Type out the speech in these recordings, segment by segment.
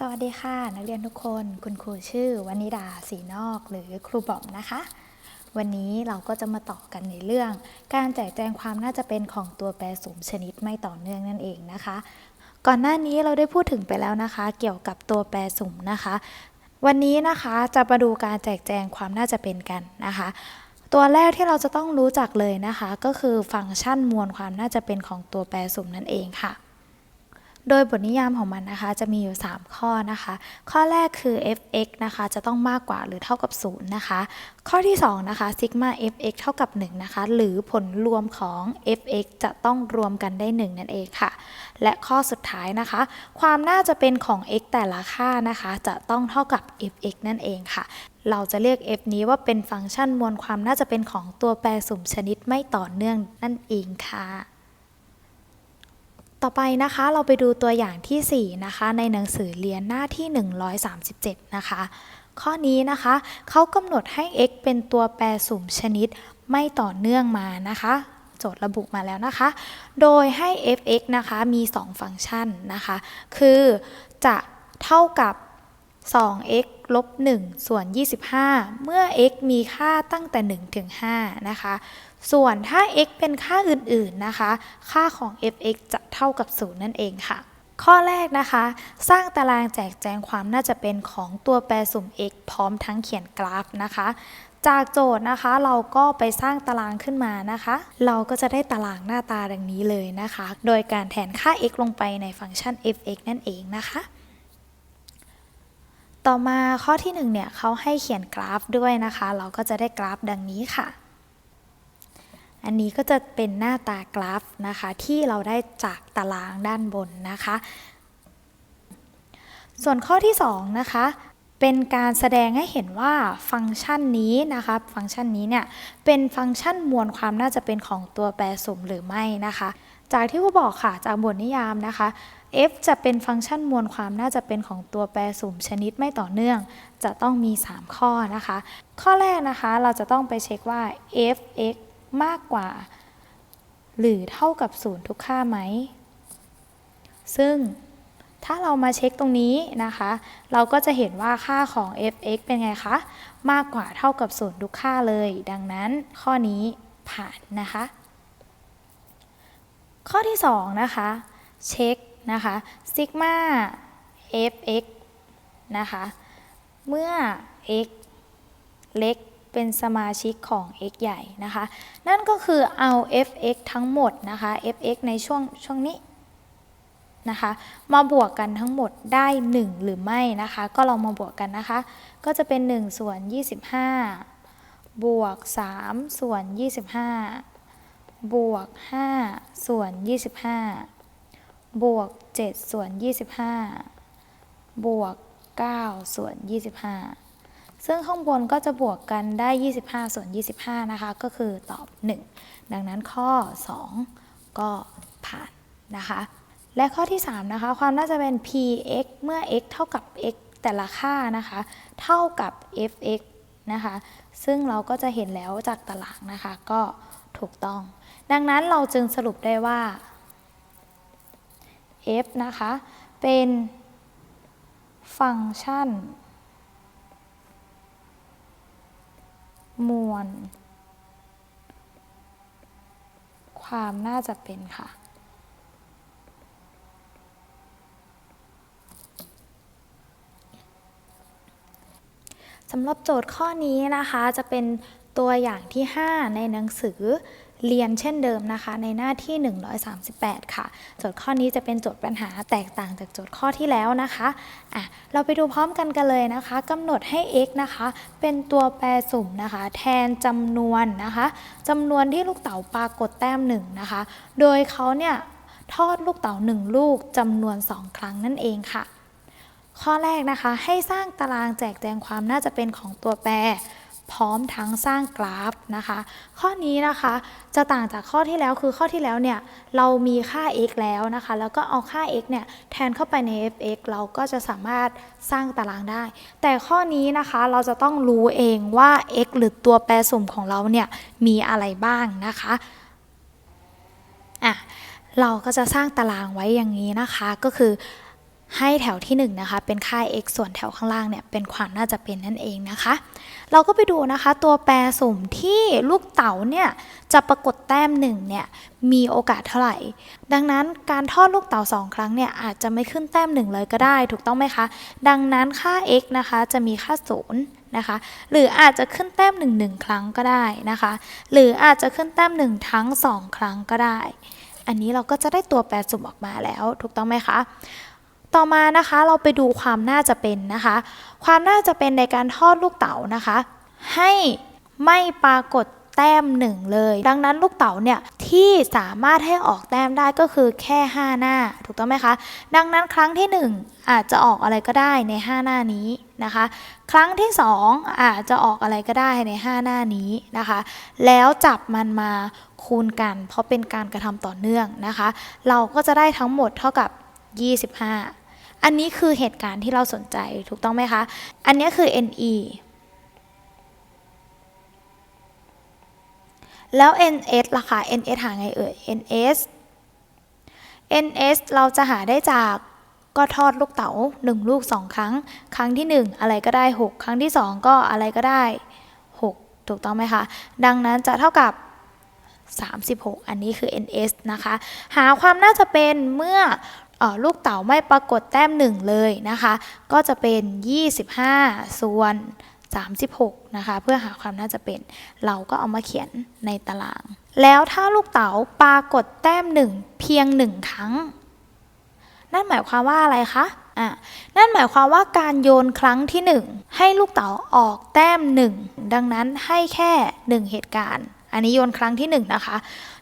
สวัสดีค่ะ นักเรียนทุกคนคุณครูชื่อวนิดาสีนอกหรือครูบอมนะคะ วันนี้เราก็จะมาต่อกันในเรื่อง การแจกแจงความน่าจะเป็นของตัวแปรสมชนิดไม่ต่อเนื่องนั่นเองนะคะ ก่อนหน้านี้เราได้พูดถึงไปแล้วนะคะ เกี่ยวกับตัวแปรสมนะคะ วันนี้นะคะจะมาดูการแจกแจงความน่าจะเป็นกันนะคะ ตัวแรกที่เราจะต้องรู้จักเลยนะคะ ก็คือฟังก์ชันมวลความน่าจะเป็นของตัวแปรสมนั่นเองค่ะ โดยบทนิยามของมันนะคะจะมีอยู่ 3 ข้อนะคะ ข้อแรกคือ f(x) นะคะจะต้องมากกว่าหรือเท่ากับ 0 นะคะ ข้อที่2นะคะ sigma f(x) เท่ากับ 1 นะคะ หรือผลรวมของ f(x) จะต้องรวมกันได้ 1 นั่นเองค่ะ และข้อสุดท้ายนะคะ ความน่าจะเป็นของ x แต่ละค่านะคะ จะต้องเท่ากับ f(x) นั่นเองค่ะเราจะเรียก f นี้ว่าเป็นฟังก์ชันมวลความน่าจะเป็นของตัวแปรสุ่มชนิดไม่ต่อเนื่องนั่นเองค่ะ ต่อไปนะคะเราไปดูตัวอย่างทีสี่ 4 นะคะ ในหนังสือเรียนหน้าที่ 137 นะคะ ข้อนี้นะคะเขากำหนดให้ x เป็นตัวแปรสุ่มชนิดไม่ต่อเนื่องมานะคะ โจทย์ระบุมาแล้วนะคะ โดยให้ f(x) นะคะมี 2 ฟังก์ชันนะคะ คือจะเท่ากับ 2x ลบ1ส่วน 25 เมื่อ x มีค่าตั้งแต่ 1 ถึง 5 นะคะ ส่วนถ้า x เป็นค่าอื่นๆนะคะ ค่าของ f(x) จะเท่ากับ 0 นั่นเองค่ะ ข้อแรกนะคะ สร้างตารางแจกแจงความน่าจะเป็นของตัวแปรสุ่ม x พร้อมทั้งเขียนกราฟนะคะ จากโจทย์นะคะเราก็ไปสร้างตารางขึ้นมานะคะ เราก็จะได้ตารางหน้าตาดังนี้เลยนะคะ โดยการแทนค่า x ลงไปในฟังก์ชัน f(x) นั่นเองนะคะต่อมาข้อที่1เนี่ยเขาให้เขียนกราฟด้วยนะคะ เราก็จะได้กราฟดังนี้ค่ะ อันนี้ก็จะเป็นหน้าตากราฟนะคะ ที่เราได้จากตารางด้านบนนะคะ ส่วนข้อที่2นะคะเป็นการแสดงให้เห็นว่าฟังก์ชันนี้นะคะฟังก์ชันนี้เนี่ยเป็นฟังก์ชันมวลความน่าจะเป็นของตัวแปรสมหรือไม่นะคะ จากที่ครูบอกค่ะจากบทนิยามนะคะ f จะเป็นฟังก์ชันมวลความน่าจะเป็นของตัวแปรสุ่มชนิดไม่ต่อเนื่อง จะต้องมี 3 ข้อนะคะ ข้อแรกนะคะเราจะต้องไปเช็คว่า f(x) มากกว่า หรือเท่ากับ0ทุกค่าไหม ซึ่งถ้าเรามาเช็คตรงนี้นะคะ เราก็จะเห็นว่าค่าของ f(x) เป็นไงคะ มากกว่าเท่ากับ0ทุกค่าเลย ดังนั้นข้อนี้ผ่านนะคะ ข้อที่ 2 นะคะ เช็คนะคะ sigma fx นะคะ เมื่อ x เล็ก เป็นสมาชิกของ x ใหญ่นะคะ นั่นก็คือเอา fx ทั้งหมดนะคะ fx ในช่วงช่วงนี้นะคะมาบวกกันทั้งหมดได้ 1 หรือไม่นะคะ ก็ลองมาบวกกันนะคะ ก็จะเป็น 1 ส่วน 25 บวก 3 ส่วน 25 บวก 5 ส่วน 25 บวก 7 ส่วน 25 บวก 9 ส่วน 25 ซึ่งข้างบนก็จะบวกกันได้ 25 ส่วน 25 นะคะ ก็คือตอบ 1 ดังนั้นข้อ 2 ก็ผ่านนะคะ และข้อที่ 3 นะคะ ความน่าจะเป็น px เมื่อ x เท่ากับ x แต่ละค่านะคะ เท่ากับ fx นะคะ ซึ่งเราก็จะเห็นแล้วจากตารางนะคะ ก็ถูกต้อง ดังนั้นเราจึงสรุปได้ว่า f นะคะ เป็นฟังก์ชัน มวล ความน่าจะเป็นค่ะ สำหรับโจทย์ข้อนี้นะคะจะเป็นตัวอย่างที่ 5 ในหนังสือ เรียนเช่นเดิมนะคะ ในหน้าที่ 138 ค่ะ โจทย์ข้อนี้จะเป็นโจทย์ปัญหาแตกต่างจากโจทย์ข้อที่แล้วนะคะอะเราไปดูพร้อมกันกันเลยนะคะกำหนดให้ x นะคะ เป็นตัวแปรสุ่มนะคะ แทนจำนวนนะคะจำนวนที่ลูกเต๋าปรากฏแต้ม1นะคะ โดยเขาเนี่ยทอดลูกเต๋า1ลูกจำนวน 2 ครั้งนั่นเองค่ะ ข้อแรกนะคะให้สร้างตารางแจกแจงความน่าจะเป็นของตัวแปร พร้อมทั้งสร้างกราฟนะคะ ข้อนี้นะคะจะต่างจากข้อที่แล้วคือข้อที่แล้วเนี่ยเรามีค่า x แล้วนะคะ แล้วก็เอาค่า x เนี่ยแทนเข้าไปใน f(x) เราก็จะสามารถสร้างตารางได้ แต่ข้อนี้นะคะเราจะต้องรู้เองว่า x หรือตัวแปรสุ่มของเราเนี่ยมีอะไรบ้างนะคะอะเราก็จะสร้างตารางไว้อย่างนี้นะคะก็คือ ให้แถวที่1นะคะเป็นค่า x ส่วนแถวข้างล่างเนี่ยเป็นความน่าจะเป็นนั่นเองนะคะ เราก็ไปดูนะคะตัวแปรสุ่มที่ลูกเต๋าเนี่ยจะปรากฏแต้ม1เนี่ยมีโอกาสเท่าไหร่ ดังนั้นการทอดลูกเต๋า2 ครั้งเนี่ยอาจจะไม่ขึ้นแต้ม1เลยก็ได้ ถูกต้องไหมคะ ดังนั้นค่า x นะคะจะมีค่า0นะคะหรืออาจจะขึ้นแต้ม1 1 ครั้งก็ได้นะคะ หรืออาจจะขึ้นแต้ม 1 ทั้ง 2 ครั้งก็ได้ อันนี้เราก็จะได้ตัวแปรสุ่มออกมาแล้ว ถูกต้องไหมคะ ต่อมานะคะเราไปดูความน่าจะเป็นนะคะ ความน่าจะเป็นในการทอดลูกเต๋านะคะ ให้ไม่ปรากฏแต้มหนึ่งเลย ดังนั้นลูกเต๋าเนี่ยที่สามารถให้ออกแต้มได้ก็คือแค่ 5 หน้า ถูกต้องไหมคะ ดังนั้นครั้งที่ 1 อาจจะออกอะไรก็ได้ใน 5 หน้านี้นะคะ ครั้งที่ 2 อาจจะออกอะไรก็ได้ใน 5 หน้านี้นะคะ แล้วจับมันมาคูณกัน เพราะเป็นการกระทำต่อเนื่องนะคะ เราก็จะได้ทั้งหมดเท่ากับ 25 อันนี้คือเหตุการณ์ที่เราสนใจถูกต้องไหมคะ อันนี้คือ NE แล้ว NS ล่ะคะ NS หาไงเอ่ย NS NS เราจะหาได้จากก็ทอดลูกเต๋า1 ลูก 2 ครั้ง ครั้งที่ 1 อะไรก็ได้ 6 ครั้งที่ 2 ก็อะไรก็ได้ 6 ถูกต้องไหมคะ ดังนั้นจะเท่ากับ 36 อันนี้คือ NS นะคะ หาความน่าจะเป็นเมื่อเออ ลูกเต๋าไม่ปรากฏแต้ม1เลยนะคะ ก็จะเป็น 25 ส่วน 36 นะคะ เพื่อหาความน่าจะเป็น เราก็เอามาเขียนในตาราง แล้วถ้าลูกเต๋าปรากฏแต้ม1เพียง1ครั้ง นั่นหมายความว่าอะไรคะอะนั่นหมายความว่าการโยนครั้งที่ 1 ให้ลูกเต๋าออกแต้ม 1 ดังนั้นให้แค่ 1 เหตุการณ์ อันนี้โยนครั้งที่ 1 นะคะ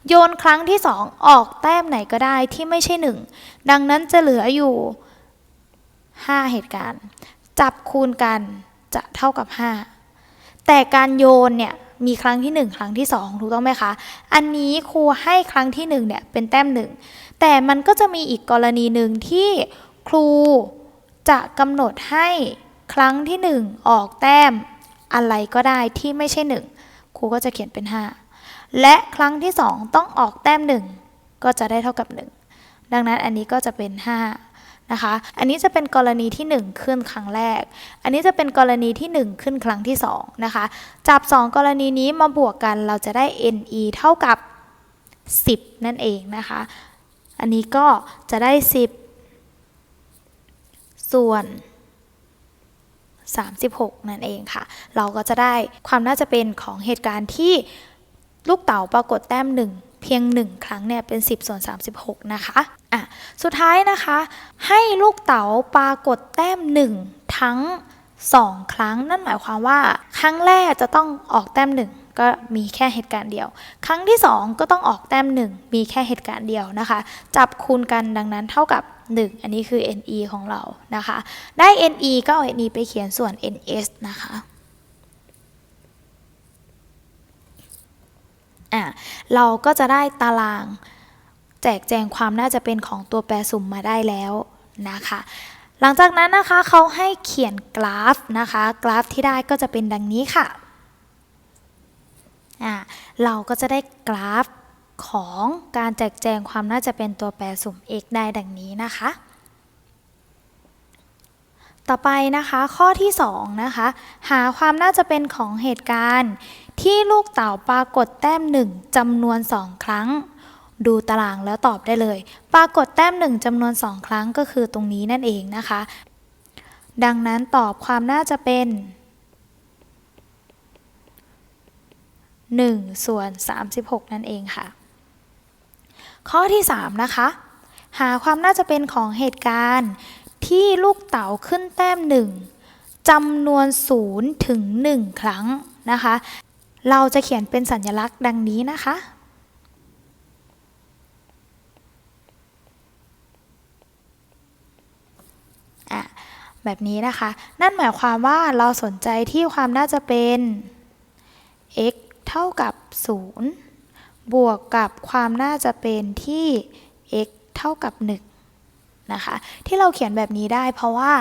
โยนครั้งที่ 2 ออกแต้มไหนก็ได้ที่ไม่ใช่ 1 ดังนั้นจะเหลืออยู่ 5 เหตุการณ์ จับคูณกันจะเท่ากับ 5 แต่การโยนเนี่ยมีครั้งที่ 1 ครั้งที่ 2 ถูกต้องไหมคะ อันนี้ครูให้ครั้งที่1เนี่ยเป็นแต้ม 1 แต่มันก็จะมีอีกกรณีหนึ่งที่ครูจะกำหนดให้ครั้งที่ 1 ออกแต้มอะไรก็ได้ที่ไม่ใช่ 1 ครูก็จะเขียนเป็น 5 และครั้งที่ 2 ต้องออกแต้ม 1 ก็จะได้เท่ากับ 1 ดังนั้นอันนี้ก็จะเป็น 5 นะคะ อันนี้จะเป็นกรณีที่ 1 ขึ้นครั้งแรก อันนี้จะเป็นกรณีที่ 1 ขึ้นครั้งที่ 2 นะคะ จับ 2 กรณีนี้มาบวกกันเราจะได้ NE เท่ากับ 10 นั่นเองนะคะ อันนี้ก็จะได้ 10 ส่วน36 นั่นเองค่ะ เราก็จะได้ความน่าจะเป็นของเหตุการณ์ที่ ลูกเต๋าปรากฏแต้ม 1 เพียง 1 ครั้งเนี่ยเป็น 10ส่วน36 นะคะอะสุดท้ายนะคะ ให้ลูกเต๋าปรากฏแต้ม 1 ทั้ง 2 ครั้ง นั่นหมายความว่า ครั้งแรกจะต้องออกแต้ม 1ก็มีแค่เหตุการณ์เดียว ครั้งที่ 2 ก็ต้องออกแต้ม 1 มีแค่เหตุการณ์เดียวนะคะ จับคูณกันดังนั้นเท่ากับ 1 อันนี้คือ NE ของเรานะคะ ได้ NE ก็เอา NE ไปเขียนส่วน NS นะคะ อะเราก็จะได้ตารางแจกแจงความน่าจะเป็นของตัวแปรสุ่มมาได้แล้วนะคะ หลังจากนั้นนะคะเขาให้เขียนกราฟนะคะ กราฟที่ได้ก็จะเป็นดังนี้ค่ะอะเราก็จะได้กราฟของการแจกแจงความน่าจะเป็นตัวแปรสุ่ม x ได้ดังนี้นะคะ ต่อไปนะคะข้อที่2นะคะหาความน่าจะเป็นของเหตุการณ์ ที่ลูกเต่าปรากฏแต้ม 1จำนวน 2 ครั้ง ดูตารางแล้วตอบได้เลย ปรากฏแต้ม 1จำนวน 2 ครั้งก็คือตรงนี้นั่นเองนะคะ ดังนั้นตอบความน่าจะเป็น1ส่วน36 นั่นเองค่ะ ข้อที่ 3 นะคะ หาความน่าจะเป็นของเหตุการณ์ ที่ลูกเต๋าขึ้นแต้ม1จำนวน0ถึง1 ครั้งนะคะ เราจะเขียนเป็นสัญลักษณ์ดังนี้นะคะอะแบบนี้นะคะ นั่นหมายความว่าเราสนใจที่ความน่าจะเป็น x เท่ากับ 0 บวกกับความน่าจะเป็นที่ x เท่ากับ 1 นะคะ ที่เราเขียนแบบนี้ได้เพราะว่า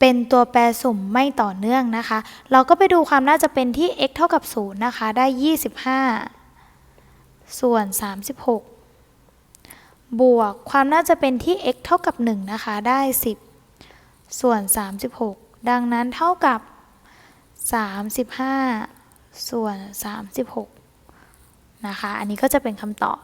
เป็นตัวแปรสุ่มไม่ต่อเนื่องนะคะ เราก็ไปดูความน่าจะเป็นที่ x เท่ากับ 0 นะคะ ได้ 25 ส่วน 36 บวกความน่าจะเป็นที่ x เท่ากับ 1 นะคะ ได้ 10 ส่วน 36 ดังนั้นเท่ากับ 35 ส่วน 36 นะคะ อันนี้ก็จะเป็นคำตอบ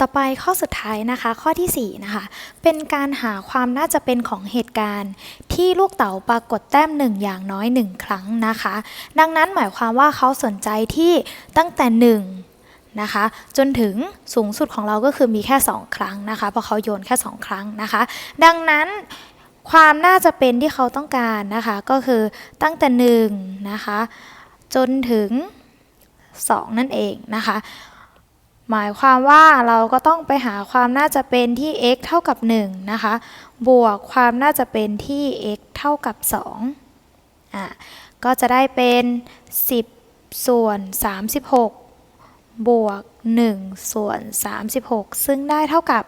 ต่อไปข้อสุดท้ายนะคะ ข้อทีสี่4นะคะเป็นการหาความน่าจะเป็นของเหตุการณ์ ที่ลูกเต๋าปรากฏแต้มหนึ่งอย่างน้อยหนึ่งครั้งนะคะ ดังนั้นหมายความว่าเขาสนใจที่ตั้งแต่หนึ่งนะคะ จนถึงสูงสุดของเราก็คือมีแค่ 2 ครั้งนะคะ เพราะเขาโยนแค่ 2 ครั้งนะคะ ดังนั้นความน่าจะเป็นที่เขาต้องการนะคะ ก็คือตั้งแต่1นะคะจนถึง 2 นั่นเองนะคะ หมายความว่าเราก็ต้องไปหาความน่าจะเป็นที่ x เท่ากับ 1 นะคะ บวกความน่าจะเป็นที่ x เท่ากับ2อะก็จะได้เป็น 10 ส่วน 36 บวก 1 ส่วน 36 ซึ่งได้เท่ากับ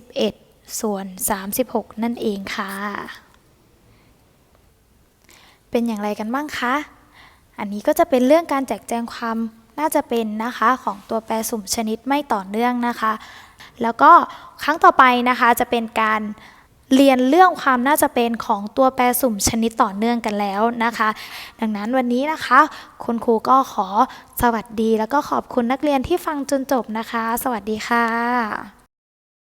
11 ส่วน 36 นั่นเองค่ะ เป็นอย่างไรกันบ้างคะ อันนี้ก็จะเป็นเรื่องการแจกแจงความ น่าจะเป็นนะคะของตัวแปรสุ่มชนิดไม่ต่อเนื่องนะคะ แล้วก็ครั้งต่อไปนะคะจะเป็นการเรียนเรื่องความน่าจะเป็นของตัวแปรสุ่มชนิดต่อเนื่องกันแล้วนะคะ ดังนั้นวันนี้นะคะ คุณครูก็ขอสวัสดี แล้วก็ขอบคุณนักเรียนที่ฟังจนจบนะคะ สวัสดีค่ะ